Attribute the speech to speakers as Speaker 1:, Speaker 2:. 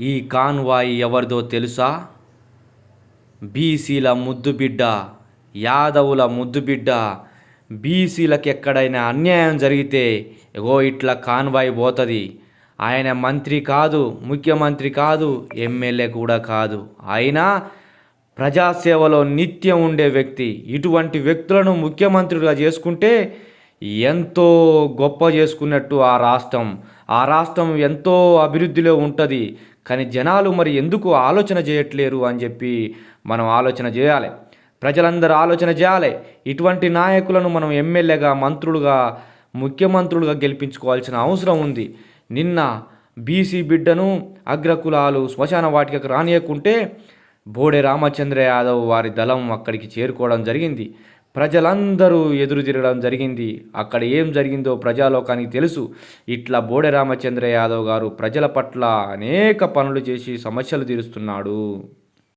Speaker 1: ఈ కాన్వాయ్ ఎవరిదో తెలుసా? బీసీల ముద్దు బిడ్డ యాదవుల ముద్దు బిడ్డ బీసీలకు ఎక్కడైనా అన్యాయం జరిగితే ఎగో ఇట్లా కాన్వాయ్ పోతుంది. ఆయన మంత్రి కాదు ముఖ్యమంత్రి కాదు ఎమ్మెల్యే కూడా కాదు. అయినా ప్రజాసేవలో నిత్యం ఉండే వ్యక్తి ఇటువంటి వ్యక్తులను ముఖ్యమంత్రులుగా చేసుకుంటే ఎంతో గొప్ప చేసుకున్నట్టు ఆ రాష్ట్రం. ఆ రాష్ట్రం ఎంతో అభివృద్ధిలో ఉంటుంది. కానీ జనాలు మరి ఎందుకు ఆలోచన చేయట్లేరు అని చెప్పి మనం ఆలోచన చేయాలి. ప్రజలందరూ ఆలోచన చేయాలి. ఇటువంటి నాయకులను మనం ఎమ్మెల్యేగా మంత్రులుగా ముఖ్యమంత్రులుగా గెలిపించుకోవాల్సిన అవసరం ఉంది. నిన్న బీసీ బిడ్డను అగ్రకులాలు శ్మశాన వాటికకు రానియకుంటే బోడే రామచంద్ర యాదవ్ వారి దళం అక్కడికి చేరుకోవడం జరిగింది. ప్రజలందరూ ఎదురు తిరగడం జరిగింది. అక్కడ ఏం జరిగిందో ప్రజాలోకానికి తెలుసు. ఇట్లా బోడె రామచంద్ర యాదవ్ గారు ప్రజల పట్ల అనేక పనులు చేసి సమస్యలు తీరుస్తున్నాడు.